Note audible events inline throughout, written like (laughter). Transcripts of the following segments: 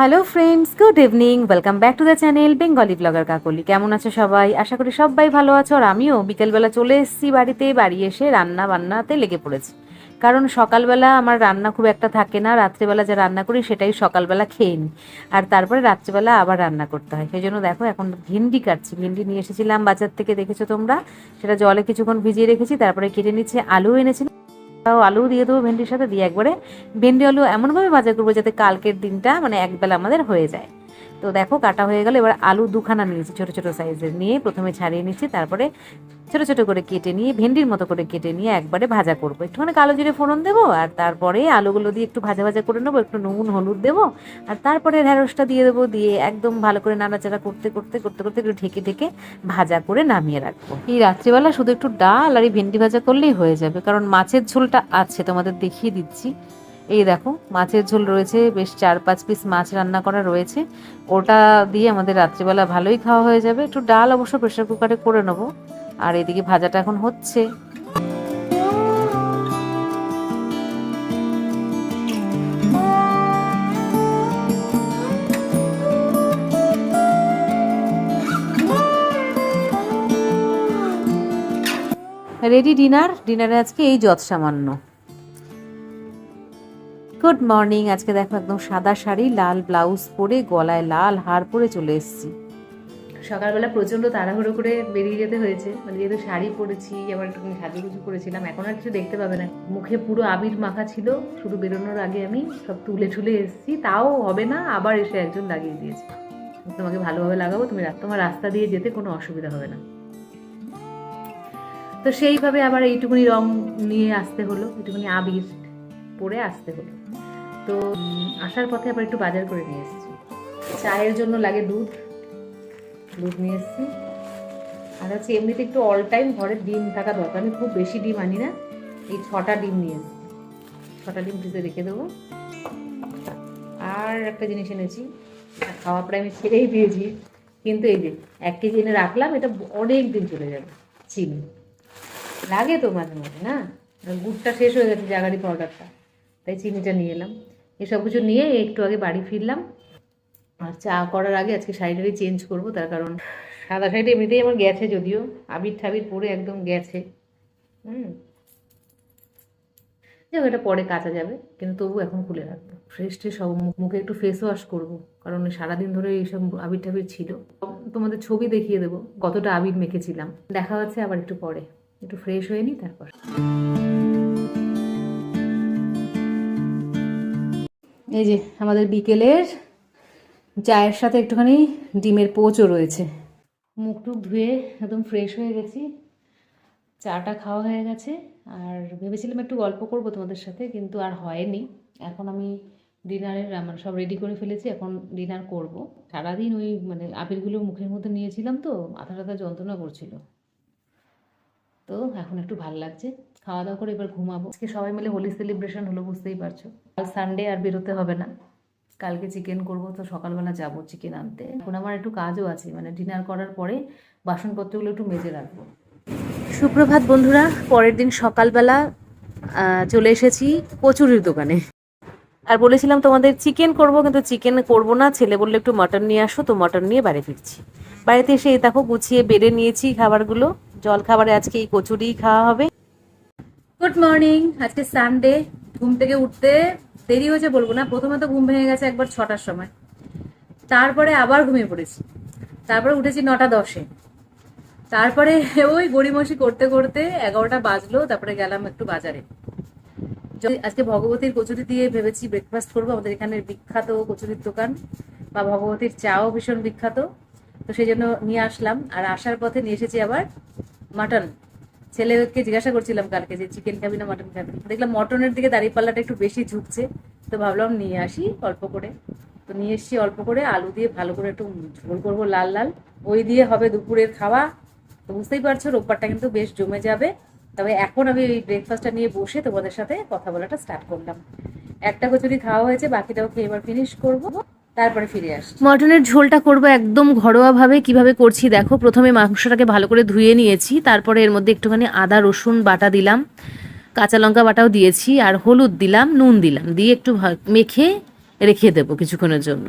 Hello friends good evening welcome back to the channel Bengali blogger Kakoli কেমন আছো সবাই? আশা করি সবাই ভালো আছো। আর আমিও বিকেলবেলা চলে এসেছি বাড়িতে। বাড়ি এসে রান্না বান্নাতে লেগে পড়েছি। কারণ সকালবেলা আমার রান্না খুব একটা থাকে না। রাত্রেবেলা যা রান্না করি সেটাই সকালবেলা খেয়ে নিই। আর তারপরে রাত্রেবেলা আবার রান্না করতে হয়। সেই জন্য দেখো, এখন ভিন্ডি কাটছি। ভিন্ডি নিয়ে এসেছিলাম বাজার থেকে, দেখেছ তোমরা? সেটা জলে কিছুক্ষণ ভিজিয়ে রেখেছি। তারপরে কেটে নিচ্ছে আলু এনেছিলাম আলু দিয়ে দেবো ভেন্ডির সাথে দিয়ে একবারে। ভেন্ডি, আলু এমনভাবে ভাজা করব যাতে কালকের দিনটা মানে একবেলা আমাদের হয়ে যায়। তো দেখো কাটা হয়ে গেল, এবার আলু দুখানা নিয়েছি ছোটো ছোটো সাইজের নিয়ে। প্রথমে ছাড়িয়ে নিচ্ছি, তারপরে ছোটো ছোটো করে কেটে নিয়ে, ভেন্ডির মতো করে কেটে নিয়ে একবারে ভাজা করব। একটুখানি কালো জিরে ফোড়ন দেবো, আর তারপরে আলুগুলো দিয়ে একটু ভাজা ভাজা করে নেব, একটু নুন, হলুদ দেবো, আর তারপরে ঢ্যাঁড়সটা দিয়ে দেবো, দিয়ে একদম ভালো করে নাড়াচাড়া করতে করতে করতে করতে একটু ঢেকে ঢেকে ভাজা করে নামিয়ে রাখব। এই রাত্রিবেলা শুধু একটু ডাল আর এই ভেন্ডি ভাজা করলেই হয়ে যাবে, কারণ মাছের ঝোলটা আছে, তোমাদের দেখিয়ে দিচ্ছি। এই দেখো, মাছের ঝোল রয়েছে, বেশ চার পাঁচ পিস মাছ রান্না করা রয়েছে। ওটা দিয়ে আমাদের রাত্রিবেলা ভালোই খাওয়া হয়ে যাবে। একটু ডাল অবশ্য প্রেশার কুকারে করে নেব। আর এদিকে ভাজাটা এখন হচ্ছে। রেডি ডিনার ডিনারে আজকে এই যৎ সামান্য। গুড মর্নিং আজকে দেখো একদম সাদা শাড়ি, লাল ব্লাউজ পরে গলায় লাল হার পরে চলে এসেছি। সকালবেলা প্রচণ্ড তাড়াহুড়ো করে বেরিয়ে যেতে হয়েছে। মানে যেহেতু শাড়ি পরেছি, আবার একটুখানি সাজুগুজু করেছিলাম, এখন আর কিছু দেখতে পাবে না। মুখে পুরো আবির মাখা ছিল, শুধু বেরোনোর আগে আমি সব তুলে ঠুলে এসেছি। তাও হবে না, আবার এসে একজন লাগিয়ে দিয়েছে। তোমাকে ভালোভাবে লাগাবো, তুমি তোমার রাস্তা দিয়ে যেতে কোনো অসুবিধা হবে না। তো সেইভাবে আবার এইটুকুনি রং নিয়ে আসতে হলো, এইটুকুনি আবির পরে আসতে হলো। তো আসার পথে আবার একটু বাজার করে নিয়ে এসেছি। চায়ের জন্য লাগে দুধ। দুধ নিয়ে এসেছি আর হচ্ছে এমনিতে একটু অল টাইম ঘরে ডিম থাকা দরকার। আমি খুব বেশি ডিম আনি না। এই ছটা ডিম নিয়ে এসেছি ছটা ডিম ফ্রিজে রেখে দেবো। আর একটা জিনিস এনেছি। খাওয়া প্রায় আমি ছেড়েই দিয়েছি। কিন্তু এই যে এক কেজি এনে রাখলাম, এটা অনেক দিন চলে যাবে। চিনি। লাগে তো মাঝে মাঝে, না? গুড়টা শেষ হয়ে গেছে জাগারি পাউডারটা। তাই চিনিটা নিয়ে এলাম। এসব কিছু নিয়ে একটু আগে বাড়ি ফিরলাম। আর চা করার আগে আজকে শাড়িটারি চেঞ্জ করব, তার কারণ সাদা শাড়িটা এমনিতেই আমার গেছে যদিও, আবির ঠাবির পরে একদম গেছে। হুম। যাক এটা পরে কাচা যাবে, কিন্তু তবু এখন খুলে রাখব। ফ্রেশ ট্রেশ সব মুখ একটু ফেস ওয়াশ করব, কারণ সারাদিন ধরে এইসব আবির ঠাবির ছিল। তোমাদের ছবি দেখিয়ে দেবো, কতটা আবির মেখেছিলাম। দেখা হচ্ছে আবার একটু পরে। একটু ফ্রেশ হয়ে নিই তারপর। এই যে, আমাদের বিকেলের চায়ের সাথে একটুখানি ডিমের পোচও রয়েছে। মুখ টুক ধুয়ে একদম ফ্রেশ হয়ে গেছি। চাটা খাওয়া হয়ে গেছে। আর ভেবেছিলাম একটু গল্প করব তোমাদের সাথে, কিন্তু আর হয়নি। এখন আমি ডিনারের মানে সব রেডি করে ফেলেছি, এখন ডিনার করব। সারাদিন ওই মানে আবিরগুলো মুখের মধ্যে নিয়েছিলাম তো, মাথা টাথা যন্ত্রণা করছিল। তো এখন একটু ভালো লাগছে। খাওয়া দাওয়া করে এবার ঘুমাবো। আজকে সবাই মিলে হোলি সেলিব্রেশন হলো, বুঝতেই পারছ। কাল সানডে আর বেরোতে হবে না। কালকে চিকেন করব তো সকালবেলা যাব চিকেন আনতে। এখন আমার একটু কাজও আছে মানে ডিনার করার পরে বাসনপত্রগুলো একটু মেজে রাখব। সুপ্রভাত বন্ধুরা পরের দিন সকালবেলা চলে এসেছি কচুরির দোকানে। আর বলেছিলাম তোমাদের চিকেন করব কিন্তু চিকেন করব না। ছেলে বললে একটু মটন নিয়ে আসো তো মটন নিয়ে বাড়ি ফিরছি। বাড়িতে এসে দেখো গুছিয়ে বেড়ে নিয়েছি খাবারগুলো। জল খাবারে আজকে এই কচুরিই খাওয়া হবে। গুড মর্নিং আজকে সানডে ঘুম থেকে উঠতে দেরি হয়েছে বলব না। প্রথমে তো ঘুম ভেঙে গেছে একবার ছটার সময়। তারপরে আবার ঘুমিয়ে পড়েছি। তারপরে উঠেছি নটা দশে। তারপরে (laughs) ওই গড়িমসি করতে করতে এগারোটা বাজলো, তারপরে গেলাম একটু বাজারে। আজকে ভগবতীর কচুরি দিয়ে ভেবেছি ব্রেকফাস্ট করব, আমাদের এখানে বিখ্যাত কচুরির দোকান, বা ভগবতীর চাও ভীষণ বিখ্যাত, তো সেই জন্য নিয়ে আসলাম। আর আসার পথে নিয়ে এসেছি আবার মাটন। ছেলেকে জিজ্ঞাসা করছিলাম কালকে যে চিকেন খাবি না মাটন খাবি? দেখলাম মটনের দিকে দাঁড়িপাল্লাটা একটু বেশি ঝুঁকছে, তো ভাবলাম নিয়ে আসি অল্প করে। তো নিয়ে এসেছি অল্প করে, আলু দিয়ে ভালো করে একটু ঝোল করব লাল লাল। ওই দিয়ে হবে দুপুরের খাওয়া। তো বুঝতেই পারছ, রোববারটা কিন্তু বেশ জমে যাবে। তবে এখন আমি ওই ব্রেকফাস্টটা নিয়ে বসে তোমাদের সাথে কথা বলাটা স্টার্ট করলাম। একটা কচুরি খাওয়া হয়েছে, বাকিটাও খেয়ে এবার ফিনিশ করব। তারপরে ফিরে মটনের ঝোলটা করব একদম ঘরোয়াভাবে। কীভাবে করছি দেখো, প্রথমে মাংসটাকে ভালো করে ধুয়ে নিয়েছি, তারপরে এর মধ্যে একটুখানি আদা, রসুন বাটা দিলাম, কাঁচা লঙ্কা বাটাও দিয়েছি, আর হলুদ দিলাম, নুন দিলাম, দিয়ে একটু মেখে রেখে দেবো কিছুক্ষণের জন্য।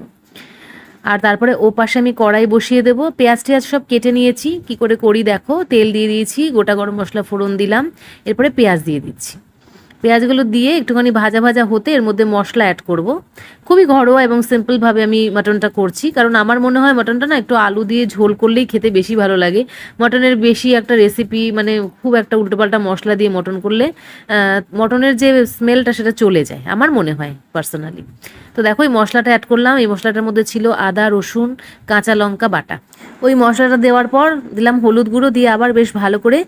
আর তারপরে ও পাশে আমি কড়াই বসিয়ে দেবো, পেঁয়াজ টেয়াজ সব কেটে নিয়েছি, কি করে করি দেখো, তেল দিয়ে দিয়েছি, গোটা গরম মশলা ফোড়ন দিলাম, এরপরে পেঁয়াজ দিয়ে দিচ্ছি। পেঁয়াজগুলো দিয়ে একটুখানি ভাজা ভাজা হতে এর মধ্যে মশলা অ্যাড করব। খুবই ঘরোয়া এবং সিম্পলভাবে আমি মাটনটা করছি, কারণ আমার মনে হয় মাটনটা না একটু আলু দিয়ে ঝোল করলেই খেতে বেশি ভালো লাগে। মটনের বেশি একটা রেসিপি মানে খুব একটা উল্টোপাল্টা মশলা দিয়ে মটন করলে মটনের যে স্মেলটা সেটা চলে যায়, আমার মনে হয় পার্সোনালি তো দেখো, এই মশলাটা অ্যাড করলাম, এই মশলাটার মধ্যে ছিল আদা, রসুন, কাঁচা লঙ্কা, বাটা। ওই মশলাটা দেওয়ার পর দিলাম হলুদ গুঁড়ো দিয়ে আবার বেশ ভালো করে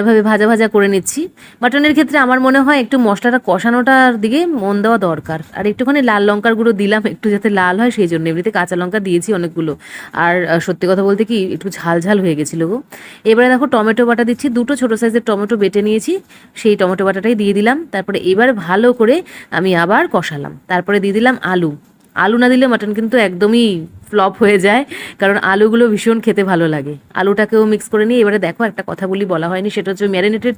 এভাবে ভাজা ভাজা করে নিচ্ছি। মাটনের ক্ষেত্রে আমার মনে হয় একটু মশলাটা কষানোটার দিকে মন দেওয়া দরকার। আর একটুখানি লাল লঙ্কার গুঁড়ো দিলাম, একটু যাতে লাল হয় সেই জন্য। এমনিতে কাঁচা লঙ্কা দিয়েছি অনেকগুলো। আর সত্যি কথা বলতে কি একটু ঝাল ঝাল হয়ে গেছিল গো। এবারে দেখো টমেটো বাটা দিচ্ছি, দুটো ছোটো সাইজের টমেটো বেটে নিয়েছি, সেই টমেটো বাটাটাই দিয়ে দিলাম। তারপরে এবার ভালো করে আমি আবার কষালাম। তারপরে দিয়ে দিলাম আলু। আলু না দিলে মাটন কিন্তু একদমই ফ্লপ হয়ে যায়, কারণ আলুগুলো ভীষণ খেতে ভালো লাগে। আলুটাকেও মিক্স করে নিয়ে, এবারে দেখো একটা কথা বলি, বলা হয়নি, সেটা হচ্ছে ম্যারিনেটেড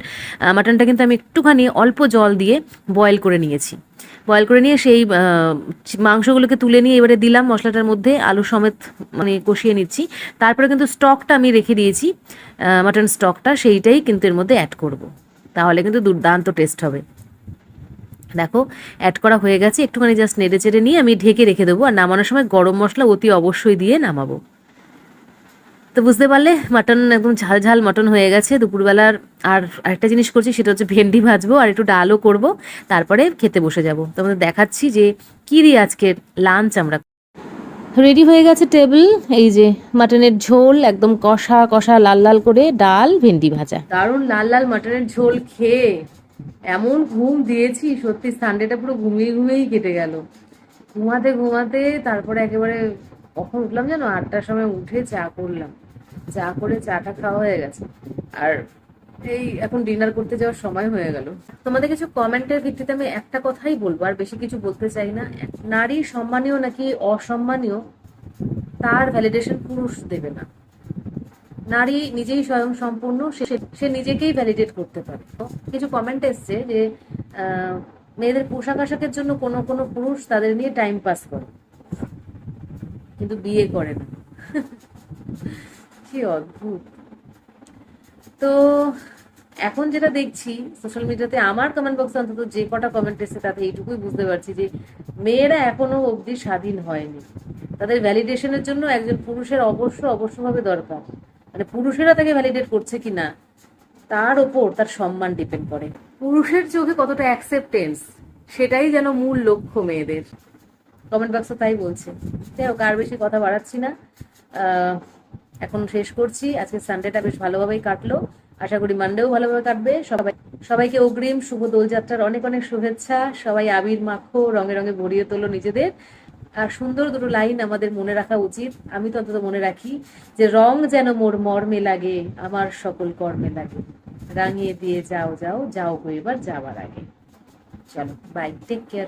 মাটনটা কিন্তু আমি একটুখানি অল্প জল দিয়ে বয়েল করে নিয়েছি। বয়েল করে নিয়ে সেই মাংসগুলোকে তুলে নিয়ে এবারে দিলাম মশলাটার মধ্যে, আলু সমেত মানে কষিয়ে নিচ্ছি। তারপরে কিন্তু স্টকটা আমি রেখে দিয়েছি মাটন স্টকটা সেইটাই কিন্তু এর মধ্যে অ্যাড করব। তাহলে কিন্তু দুর্দান্ত টেস্ট হবে। দেখো অ্যাড করা হয়ে গেছে। একটুখানি জাস্ট নেড়ে চেড়ে নিয়ে আমি ঢেকে রেখে দেবো। আর নামানোর সময় গরম মশলা অতি অবশ্যই দিয়ে নামাবো। তো বুঝতে পারলে মাটন একদম ঝাল ঝাল মটন হয়ে গেছে। দুপুরবেলার আর আরেকটা জিনিস করছি, সেটা হচ্ছে ভেন্ডি ভাজবো আর একটু ডালও করব। তারপরে খেতে বসে যাব। তোমাদের দেখাচ্ছি যে কী দিয়ে আজকের লাঞ্চ আমরা রেডি হয়ে গেছে টেবিল এই যে মাটনের ঝোল, একদম কষা কষা লাল লাল করে ডাল, ভেন্ডি ভাজা। দারুণ লাল লাল মাটনের ঝোল খেয়ে। এমন ঘুম দিয়েছি, সত্যি সানডেটা পুরো ঘুমিয়ে ঘুমিয়েই কেটে গেল। ঘুমাতে ঘুমাতে তারপরে একেবারে কখন উঠলাম জানো? আটটার সময় উঠে চা করলাম। চা করে চাটা খাওয়া হয়ে গেছে। আর এই এখন ডিনার করতে যাওয়ার সময় হয়ে গেল। তোমাদের কিছু কমেন্টের ভিত্তিতে আমি একটা কথাই বলব, আর বেশি কিছু বলতে চাই না। নারী সম্মানীয় নাকি অসম্মানীয়, তার ভ্যালিডেশন পুরুষ দেবে না। নারী নিজেই স্বয়ং সম্পূর্ণ, সে নিজেকেই ভ্যালিডেট করতে পারে। কিছু কমেন্ট এসছে যে মেয়েদের পোশাক আশাকের জন্য কোনো কোনো পুরুষ তাদের নিয়ে টাইম পাস করে। কিন্তু বিয়ে করে না। (laughs) কি অদ্ভুত। তো এখন যেটা দেখছি সোশ্যাল মিডিয়াতে আমার কমেন্ট বক্সে অন্তত যে কটা কমেন্ট এসেছে তাতে এইটুকুই বুঝতে পারছি যে, মেয়েরা এখনও অবধি স্বাধীন হয়নি। তাদের ভ্যালিডেশনের জন্য একজন পুরুষের অবশ্য অবশ্যভাবে দরকার। মানে পুরুষেরা তাকে ভ্যালিডেট করছে কিনা তার ওপর তার সম্মান ডিপেন্ড করে। পুরুষের চোখে কতটা অ্যাকসেপ্টেন্স সেটাই যেন মূল লক্ষ্য মেয়েদের। কমেন্ট বক্সে তাই বলছে। যাই হোক আর বেশি কথা বাড়াচ্ছি না। আহ, এখন শেষ করছি। আজকে সানডেটা বেশ ভালোভাবেই কাটলো। আশা করি মানডেও ভালোভাবে কাটবে। সবাই সবাইকে অগ্রিম শুভ দোলযাত্রার অনেক অনেক শুভেচ্ছা। সবাই আবির মাখো রঙে রঙে ভরিয়ে তোলো নিজেদের। সুন্দর দুটো লাইন আমাদের মনে রাখা উচিত। আমি তো অন্তত মনে রাখি যে রং যেন মোর মর্মে লাগে, আমার সকল কর্মে লাগে। রাঙিয়ে দিয়ে যাও যাও যাও হয়ে এবার যাওয়ার আগে। চলো বাই টেক কেয়ার